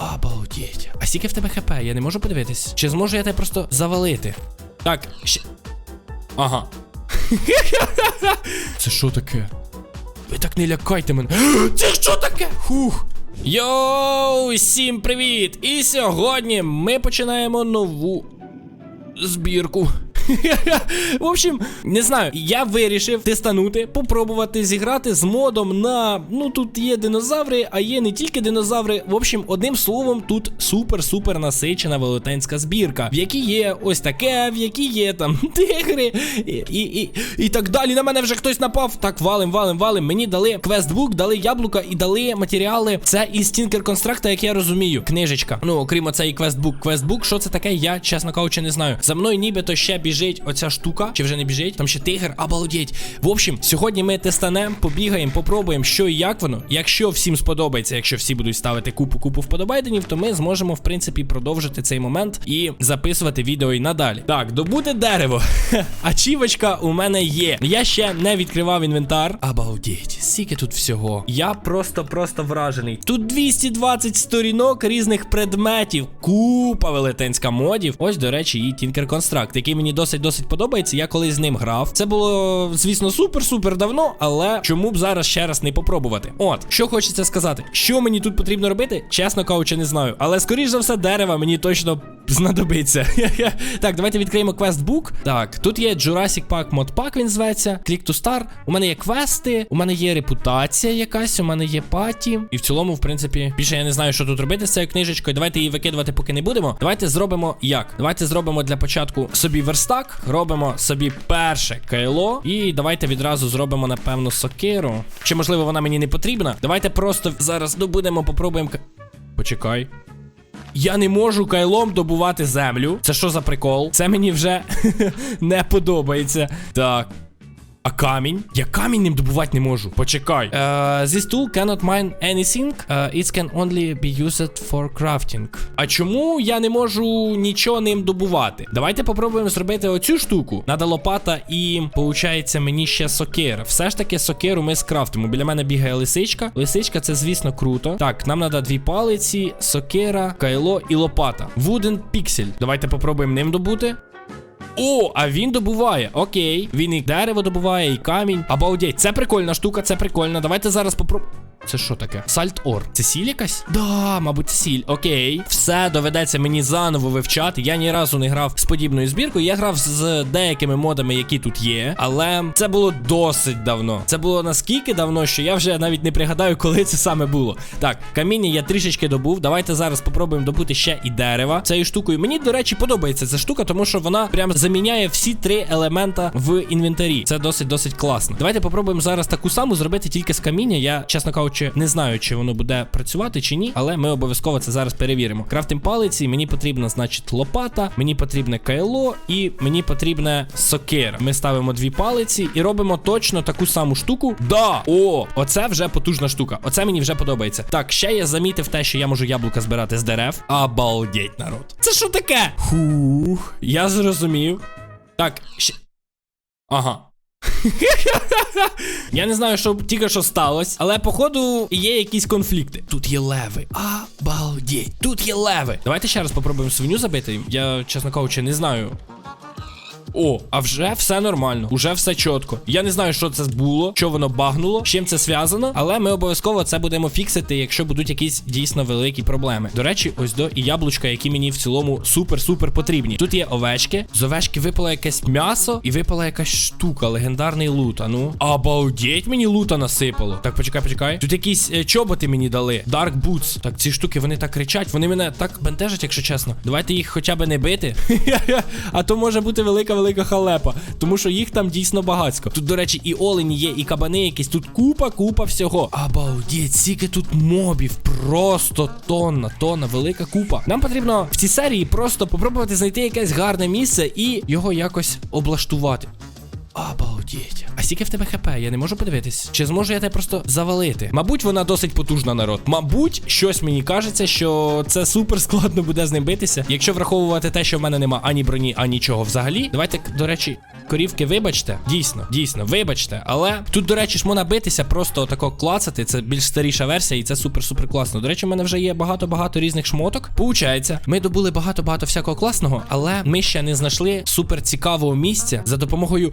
Обалдеть. А скільки в тебе хп? Я не можу подивитись. Чи зможу я тебе просто завалити? Так, ще. Ага. Це що таке? Ви так не лякайте мене. Це що таке? Хух. Йоу, всім привіт! І сьогодні ми починаємо нову збірку. В общем, не знаю, я вирішив тестанути, попробувати зіграти з модом на. Ну тут є динозаври, а є не тільки динозаври. В общем, одним словом, тут супер-супер насичена велетенська збірка, в якій є ось таке, в якій є там тигри і, і, і, і так далі. На мене вже хтось напав. Так, валим, валим, валим. Мені дали квестбук, дали яблука і дали матеріали. Це із Tinker Construct, як я розумію. Книжечка. Ну, окрім оцей квестбук. Квестбук, що це таке, я, чесно кажучи, не знаю. За мною нібито ще біжить оця штука. Чи вже не біжить? Там ще тигр, обалдеть. В общем, сьогодні ми тестанемо, побігаємо, попробуємо, що і як воно. Якщо всім сподобається, якщо всі будуть ставити купу-купу вподобайденів, то ми зможемо, в принципі, продовжити цей момент і записувати відео і надалі. Так, добуде дерево. Ачівочка у мене є. Я ще не відкривав інвентар. Обалдеть, скільки тут всього. Я просто-просто вражений. Тут 220 сторінок різних предметів. Купа велетенська модів. Ось, до речі, і Tinker Construct, який мені досить-досить подобається. Я колись з ним грав. Це було, звісно, супер-супер давно, але чому б зараз ще раз не попробувати? От, що хочеться сказати, що мені тут потрібно робити, чесно кажучи, не знаю. Але скоріш за все, дерева мені точно знадобиться. так, давайте відкриємо квестбук. Так, тут є Jurassic Park Mod Pack, він зветься. Click to Start. У мене є квести, у мене є репутація якась, у мене є паті. І в цілому, в принципі, більше я не знаю, що тут робити з цією книжечкою. Давайте її викидувати, поки не будемо. Давайте зробимо як? Давайте зробимо для початку собі верстак, робимо собі перше кайло. І давайте відразу зробимо, напевно, сокиру. Чи можливо вона мені не потрібна? Давайте просто зараз добудемо, попробуємо. ка- Почекай. Я не можу кайлом добувати землю. Це що за прикол? Це мені вже не подобається. Так. А камінь? Я камінь ним добувати не можу. Почекай. Uh, this tool cannot mine anything. Uh, it can only be used for crafting. А чому я не можу нічого ним добувати? Давайте попробуємо зробити оцю штуку. Надо лопата і, получається, мені ще сокира. Все ж таки, сокиру ми скрафтимо. Біля мене бігає лисичка. Лисичка, це, звісно, круто. Так, нам треба дві палиці, сокира, кайло і лопата. Wooden pixel. Давайте попробуємо ним добути. О, а він добуває. Окей. Він і дерево добуває, і камінь. Обалдеть, це прикольна штука, це прикольно. Давайте зараз попробуємо. Це що таке? Сальт ор. Це сіль якась? Да, мабуть, сіль. Окей. Все доведеться мені заново вивчати. Я ні разу не грав з подібною збіркою. Я грав з деякими модами, які тут є. Але це було досить давно. Це було наскільки давно, що я вже навіть не пригадаю, коли це саме було. Так, каміння я трішечки добув. Давайте зараз попробуємо добути ще і дерева цією штукою. Мені, до речі, подобається ця штука, тому що вона прям заміняє всі три елемента в інвентарі. Це досить досить класно. Давайте попробуємо зараз таку саму зробити тільки з каміння. Я, чесно кажучи, не знаю, чи воно буде працювати чи ні, але ми обов'язково це зараз перевіримо. Крафтим палиці, мені потрібна, значить, лопата, мені потрібне кайло і мені потрібне сокира. Ми ставимо дві палиці і робимо точно таку саму штуку. Да! О, оце вже потужна штука. Оце мені вже подобається. Так, ще я замітив те, що я можу яблука збирати з дерев. Обалдеть, народ. Це що таке? Хух, я зрозумів. Так, ще. Ага. Я не знаю, що тільки що сталося, але походу є якісь конфлікти. Тут є леви. Обалдеть. Тут є леви. Давайте ще раз попробуємо свиню забити. Я, чесно кажучи, не знаю. О, а вже все нормально, уже все чітко. Я не знаю, що це було, що воно багнуло, з чим це зв'язано, але ми обов'язково це будемо фіксити, якщо будуть якісь дійсно великі проблеми. До речі, ось до і яблучка, які мені в цілому супер-супер потрібні. Тут є овечки, з овечки випало якесь м'ясо і випала якась штука, легендарний лут. А ну. Обалдеть, мені лута насипало. Так, почекай, почекай. Тут якісь е, чоботи мені дали. Dark Boots. Так, ці штуки вони так кричать, вони мене так бентежать, якщо чесно. Давайте їх хоча б не бити. А то може бути велика велика халепа, тому що їх там дійсно багацько. Тут, до речі, і олені є, і кабани якісь. Тут купа, купа всього. Обалдеть, скільки тут мобів. Просто тонна, тонна, велика купа. Нам потрібно в цій серії просто попробувати знайти якесь гарне місце і його якось облаштувати. Обалдеть. А скільки в тебе хп? Я не можу подивитись. Чи зможу я тебе просто завалити? Мабуть, вона досить потужна народ. Мабуть, щось мені кажеться, що це супер складно буде з ним битися. Якщо враховувати те, що в мене нема ані броні, ані чого взагалі. Давайте, до речі, корівки, вибачте. Дійсно, дійсно, вибачте. Але тут, до речі, ж можна битися, просто отако клацати. Це більш старіша версія, і це супер-супер класно. До речі, в мене вже є багато-багато різних шмоток. Получається, ми добули багато-багато всякого класного, але ми ще не знайшли супер цікавого місця за допомогою.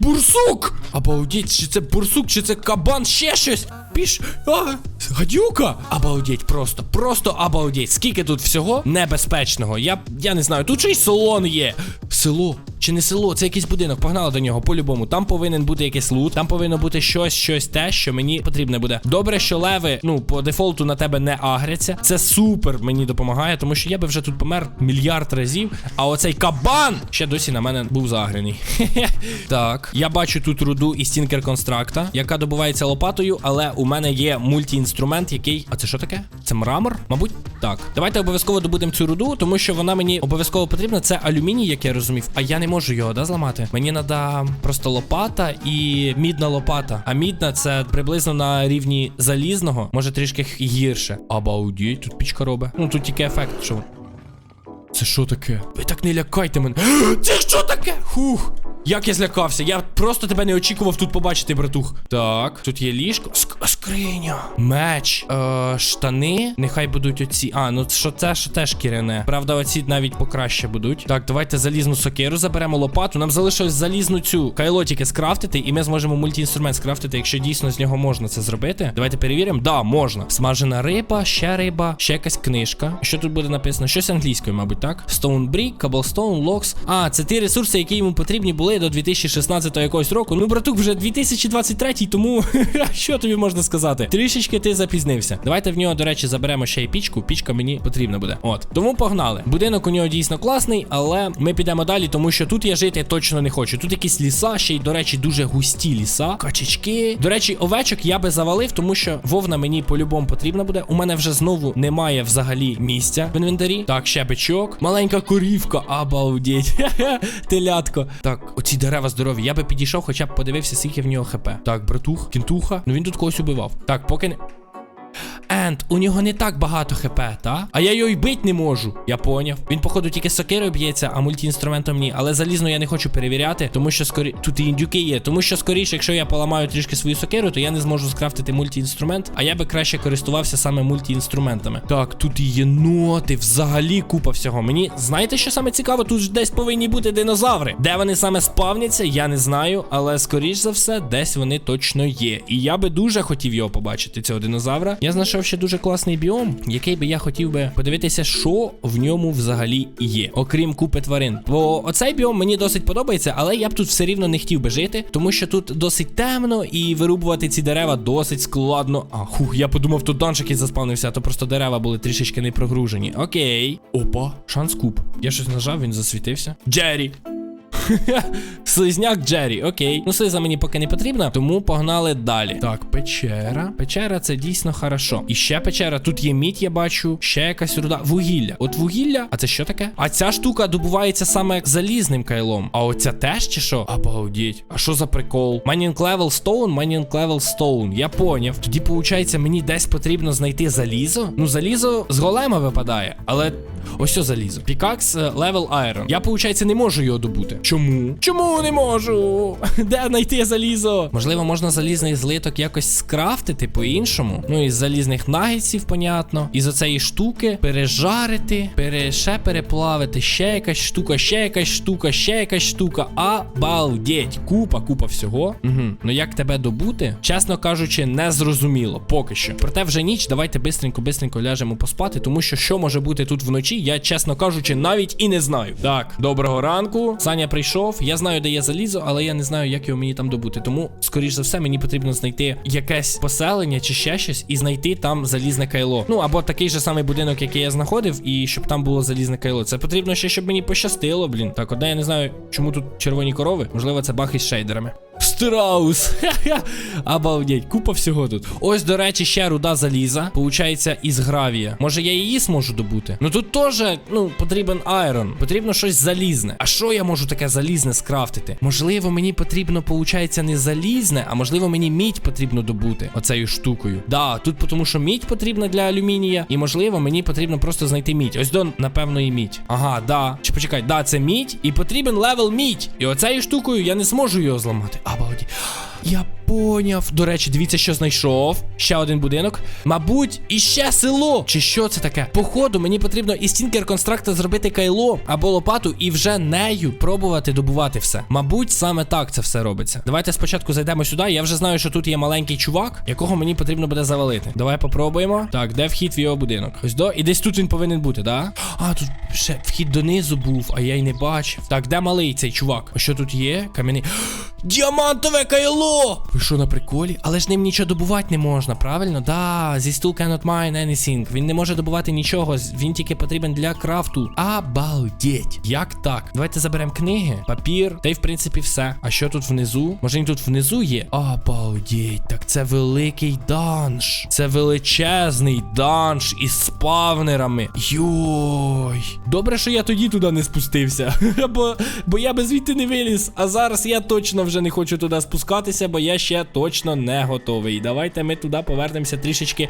Бурсук! Обалдіть, чи це бурсук, чи це кабан, ще щось. Піш. А, гадюка! Обалдеть, просто, просто обалдеть. Скільки тут всього небезпечного. Я я не знаю, тут ще й салон є. Село. Чи не село, це якийсь будинок. Погнали до нього по-любому. Там повинен бути якийсь лут, там повинно бути щось, щось те, що мені потрібне буде. Добре, що леви, ну, по дефолту на тебе не агряться. Це супер мені допомагає, тому що я би вже тут помер мільярд разів. А оцей кабан ще досі на мене був загрений. Так, я бачу тут руду і стінкер констракта, яка добувається лопатою, але у мене є мультіінструмент, який. А це що таке? Це мрамор? Мабуть, так. Давайте обов'язково добудемо цю руду, тому що вона мені обов'язково потрібна. Це алюміній, як я розумів. А я не можу його да, зламати. Мені треба просто лопата і мідна лопата. А мідна це приблизно на рівні залізного, може трішки гірше. Обалдіть, тут пічка робить. Ну тут тільки ефект, що. Це що таке? Ви так не лякайте мене. Це що таке? Хух. Як я злякався, я просто тебе не очікував тут побачити, братух. Так, тут є ліжко. Ск скриня. Меч. Е, штани. Нехай будуть оці. А, ну що це що теж кірене. Правда, оці навіть покраще будуть. Так, давайте залізну сокиру заберемо лопату. Нам залишилось залізну цю кайло тільки скрафтити, і ми зможемо мультіінструмент скрафтити, якщо дійсно з нього можна це зробити. Давайте перевіримо. Да, можна. Смажена риба, ще риба, ще якась книжка. Що тут буде написано? Щось англійською, мабуть, так? Stone Brick, Cobblestone, Logs. А, це ті ресурси, які йому потрібні були до 2016 якогось року. Ну, братук, вже 2023, тому що тобі можна сказати? Трішечки ти запізнився. Давайте в нього, до речі, заберемо ще й пічку. Пічка мені потрібна буде. От. Тому погнали. Будинок у нього дійсно класний, але ми підемо далі, тому що тут я жити точно не хочу. Тут якісь ліса, ще й, до речі, дуже густі ліса. Качечки. До речі, овечок я би завалив, тому що вовна мені по-любому потрібна буде. У мене вже знову немає взагалі місця в інвентарі. Так, ще бичок. Маленька корівка. Обалдеть. Телятко. Так, оці дерева здорові. Я би підійшов, хоча б подивився, скільки в нього хп. Так, братух, кінтуха. Ну він тут когось убивав. Так, поки не. Енд, у нього не так багато хп, та? А я його й бить не можу. Я поняв. Він, походу, тільки сокирою б'ється, а мультіінструментом ні. Але залізно я не хочу перевіряти, тому що скорі. Тут і індюки є. Тому що скоріше, якщо я поламаю трішки свою сокиру, то я не зможу скрафтити мультіінструмент, а я би краще користувався саме мультіінструментами. Так, тут і єноти, взагалі купа всього. Мені знаєте, що саме цікаво? Тут ж десь повинні бути динозаври. Де вони саме спавняться, я не знаю, але скоріш за все, десь вони точно є. І я би дуже хотів його побачити, цього динозавра. Я знайшов ще дуже класний біом, який би я хотів би подивитися, що в ньому взагалі є, окрім купи тварин. Бо оцей біом мені досить подобається, але я б тут все рівно не хотів би жити, тому що тут досить темно і вирубувати ці дерева досить складно. А, хух, я подумав, тут данж якийсь заспавнився, а то просто дерева були трішечки не прогружені. Окей. Опа, шанс куб. Я щось нажав, він засвітився. Джері. Слизняк Джері, окей. Ну, слиза мені поки не потрібна, тому погнали далі. Так, печера. Печера це дійсно хорошо. І ще печера. Тут є мідь, я бачу. Ще якась руда. Вугілля. От вугілля. А це що таке? А ця штука добувається саме залізним кайлом. А оця теж чи що? Обалдіть. А що за прикол? Mining level stone, mining level stone. Я поняв. Тоді, виходить, мені десь потрібно знайти залізо. Ну, залізо з голема випадає, але. Ось що залізо. Пікакс левел Iron. Я, виходить, не можу його добути. Чому? Чому не можу? Де знайти залізо? Можливо, можна залізний злиток якось скрафтити по-іншому. Ну, із залізних нагідців, понятно. Із оцеї штуки пережарити, пере... ще переплавити, ще якась штука, ще якась штука, ще якась штука. Обалдеть. Купа, купа всього. Угу. Ну як тебе добути? Чесно кажучи, не зрозуміло. Поки що. Проте вже ніч, давайте бистренько, бистренько ляжемо поспати, тому що що може бути тут вночі, я, чесно кажучи, навіть і не знаю. Так, доброго ранку. Саня прийшов. Я знаю, де є залізо, але я не знаю, як його мені там добути. Тому, скоріш за все, мені потрібно знайти якесь поселення чи ще щось і знайти там залізне кайло. Ну або такий же самий будинок, який я знаходив, і щоб там було залізне кайло. Це потрібно ще, щоб мені пощастило, блін. Так, одне я не знаю, чому тут червоні корови. Можливо, це бах із шейдерами. Штраус. Обалдеть, купа всього тут. Ось, до речі, ще руда заліза. Получається, із гравія. Може, я її зможу добути? Ну тут теж, ну, потрібен айрон. Потрібно щось залізне. А що я можу таке залізне скрафтити? Можливо, мені потрібно, получається, не залізне, а можливо, мені мідь потрібно добути оцею штукою. Да, тут тому що мідь потрібна для алюмінія, і можливо, мені потрібно просто знайти мідь. Ось до, напевно, і мідь. Ага, да. Чи почекай, да, це мідь, і потрібен левел мідь. І оцею штукою я не зможу його зламати. Обалді. Я поняв. До речі, дивіться, що знайшов. Ще один будинок. Мабуть, і ще село. Чи що це таке? Походу, мені потрібно із стінкер констракта зробити кайло або лопату і вже нею пробувати добувати все. Мабуть, саме так це все робиться. Давайте спочатку зайдемо сюди. Я вже знаю, що тут є маленький чувак, якого мені потрібно буде завалити. Давай попробуємо. Так, де вхід в його будинок? Ось до. І десь тут він повинен бути, да? А, тут ще вхід донизу був, а я й не бачив. Так, де малий цей чувак? А що тут є? Кам'яний. Діамантове кайло! Що на приколі? Але ж ним нічого добувати не можна, правильно? Да, зі стул cannot mine anything. Він не може добувати нічого, він тільки потрібен для крафту. Обалдеть. Як так? Давайте заберемо книги, папір, та й в принципі все. А що тут внизу? Може він тут внизу є? Обалдеть, так це великий данж. Це величезний данж із спавнерами. Йой. Добре, що я тоді туди не спустився. бо, бо я би звідти не виліз. А зараз я точно вже не хочу туди спускатися, бо я ще точно не готовий. Давайте ми туди повернемося трішечки.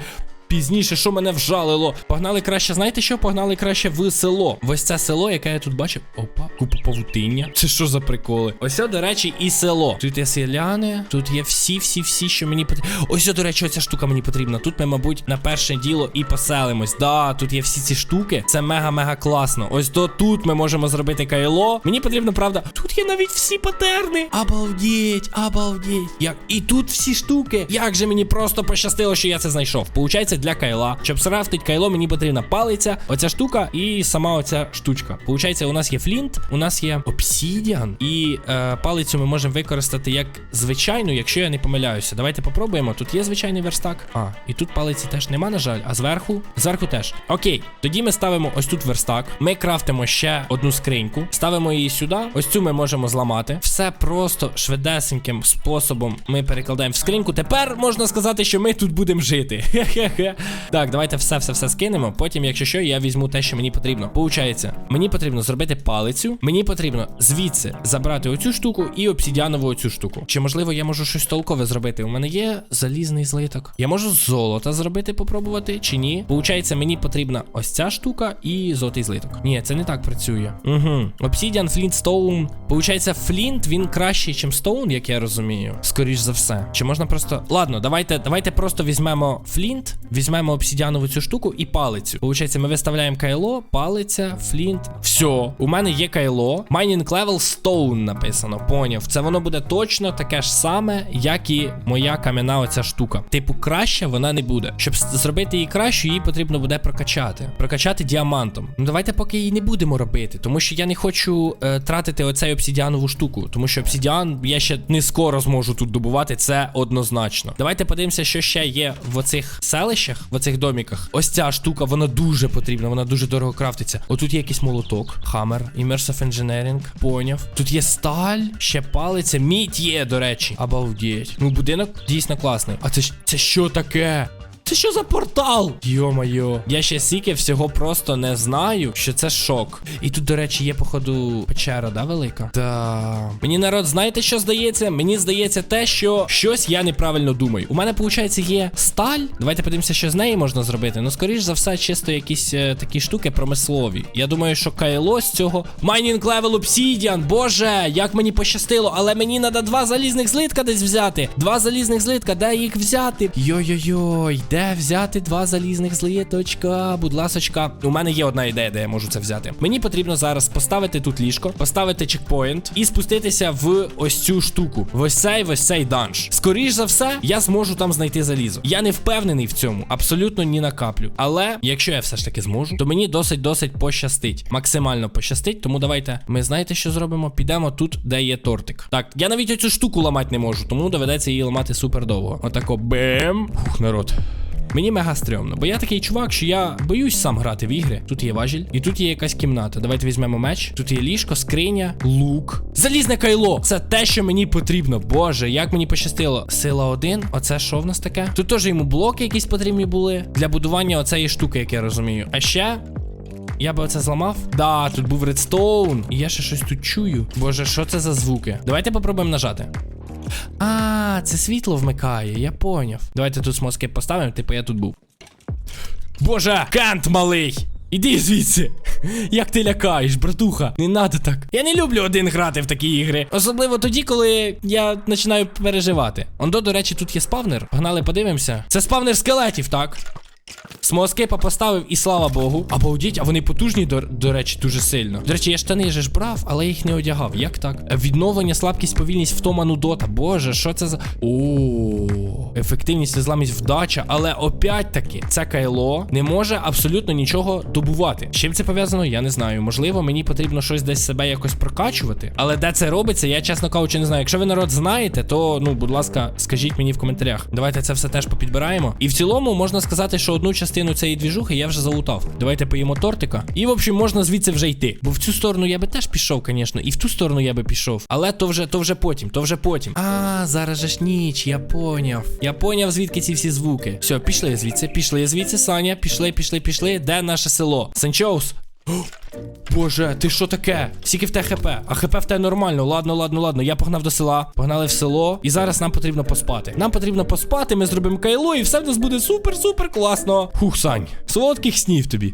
Пізніше, що мене вжалило. Погнали краще, знаєте що? Погнали краще в село. Ось це село, яке я тут бачив. Опа, купа павутиння. Це що за приколи? Ось, до речі, і село. Тут є селяни, тут є всі, всі, всі, що мені потрібно. Ось, до речі, оця штука мені потрібна. Тут ми, мабуть, на перше діло і поселимось. Да, тут є всі ці штуки. Це мега-мега класно. Ось до тут ми можемо зробити кайло. Мені потрібно, правда. Тут є навіть всі патерни. Обалдеть, обалдеть. Як і тут всі штуки. Як же мені просто пощастило, що я це знайшов. Получається, для кайла. Щоб скрафтить кайло, мені потрібна палиця, оця штука і сама оця штучка. Получається, у нас є флінт, у нас є обсідіан, і е, палицю ми можемо використати як звичайну, якщо я не помиляюся. Давайте попробуємо. Тут є звичайний верстак. А, і тут палиці теж нема, на жаль. А зверху? Зверху теж. Окей, тоді ми ставимо ось тут верстак. Ми крафтимо ще одну скриньку, ставимо її сюди. Ось цю ми можемо зламати. Все просто швидесеньким способом ми перекладаємо в скриньку. Тепер можна сказати, що ми тут будемо жити. Хе-хе-хе. Так, давайте все, все, все скинемо. Потім, якщо що, я візьму те, що мені потрібно. Получається, мені потрібно зробити палицю. Мені потрібно звідси забрати оцю штуку і обсідіанову оцю штуку. Чи можливо я можу щось толкове зробити? У мене є залізний злиток. Я можу золота зробити, попробувати, чи ні? Получається, мені потрібна ось ця штука і золотий злиток. Ні, це не так працює. Угу. Обсідіан, флінт, стоун. Получається, флінт він кращий, ніж стоун, як я розумію. Скоріш за все. Чи можна просто. Ладно, давайте, давайте просто візьмемо флінт, візьмемо обсідіанову цю штуку і палицю. Получається, ми виставляємо кайло, палиця, флінт. Все, у мене є кайло. Mining level stone написано. Поняв. Це воно буде точно таке ж саме, як і моя кам'яна оця штука. Типу, краще вона не буде. Щоб зробити її кращу, її потрібно буде прокачати. Прокачати діамантом. Ну давайте поки її не будемо робити, тому що я не хочу е, тратити оцей обсідіанову штуку. Тому що обсідіан я ще не скоро зможу тут добувати. Це однозначно. Давайте подивимося, що ще є в оцих селищах, в оцих доміках. Ось ця штука, вона дуже потрібна, вона дуже дорого крафтиться. Отут є якийсь молоток, хаммер, Immersive Engineering, поняв. Тут є сталь, ще палиця, мідь є, до речі. Обалдеть. Ну, будинок дійсно класний. А це це що таке? Це що за портал? Йо-моє. Я ще стільки всього просто не знаю, що це шок. І тут, до речі, є, походу, печера, да, велика? Да. Мені народ, знаєте, що здається? Мені здається те, що щось я неправильно думаю. У мене, виходить, є сталь. Давайте подивимося, що з неї можна зробити. Ну, скоріш за все, чисто якісь е, такі штуки промислові. Я думаю, що кайло з цього. Майнінг левел обсідіан. Боже, як мені пощастило, але мені треба два залізних злитка десь взяти. Два залізних злитка, де їх взяти? Йой-йой-йой, де взяти два залізних злиточка? Будь ласочка, у мене є одна ідея, де я можу це взяти. Мені потрібно зараз поставити тут ліжко, поставити чекпоінт і спуститися в ось цю штуку. В ось цей, в ось цей данж. Скоріш за все, я зможу там знайти залізо. Я не впевнений в цьому, абсолютно ні на каплю. Але якщо я все ж таки зможу, то мені досить досить пощастить. Максимально пощастить. Тому давайте ми знаєте, що зробимо? Підемо тут, де є тортик. Так, я навіть оцю штуку ламати не можу, тому доведеться її ламати супер довго. Отако бем. Фух, народ. Мені мега стрьомно, бо я такий чувак, що я боюсь сам грати в ігри. Тут є важіль, і тут є якась кімната. Давайте візьмемо меч. Тут є ліжко, скриня, лук. Залізне кайло! Це те, що мені потрібно. Боже, як мені пощастило. Сила 1. Оце що в нас таке? Тут теж йому блоки якісь потрібні були для будування оцеї штуки, як я розумію. А ще. Я би оце зламав. Да, тут був редстоун. І я ще щось тут чую. Боже, що це за звуки? Давайте попробуємо нажати. А, це світло вмикає, я поняв. Давайте тут смоски поставимо, типу я тут був. Боже, Кент малий! Іди звідси! Як ти лякаєш, братуха? Не надо так. Я не люблю один грати в такі ігри. Особливо тоді, коли я починаю переживати. Ондо, до речі, тут є спавнер. Погнали, подивимося. Це спавнер скелетів, так? Смоскейпа поставив і слава Богу. Обалдіть, а вони потужні, до, до речі, дуже сильно. До речі, я штани же ж брав, але їх не одягав. Як так? Відновлення, слабкість, повільність, втома, нудота. Боже, що це за. О, ефективність, незламість, вдача. Але опять таки, це кайло не може абсолютно нічого добувати. З чим це пов'язано, я не знаю. Можливо, мені потрібно щось десь себе якось прокачувати. Але де це робиться, я чесно кажучи, не знаю. Якщо ви народ знаєте, то ну, будь ласка, скажіть мені в коментарях. Давайте це все теж попідбираємо. І в цілому можна сказати, що одну частину цієї двіжухи я вже залутав. Давайте поїмо тортика. І, в общем, можна звідси вже йти. Бо в цю сторону я би теж пішов, звісно, і в ту сторону я би пішов. Але то вже, то вже потім, то вже потім. А, зараз же ж ніч, я поняв. Я поняв, звідки ці всі звуки. Все, пішли звідси, пішли звідси, Саня, пішли, пішли, пішли. Де наше село? Санчоус. Боже, ти що таке? Скільки в те хп? А хп в те нормально. Ладно, ладно, ладно. Я погнав до села, погнали в село, і зараз нам потрібно поспати. Нам потрібно поспати, ми зробимо кайло, і все в нас буде супер-супер класно. Хух, Сань, солодких снів тобі.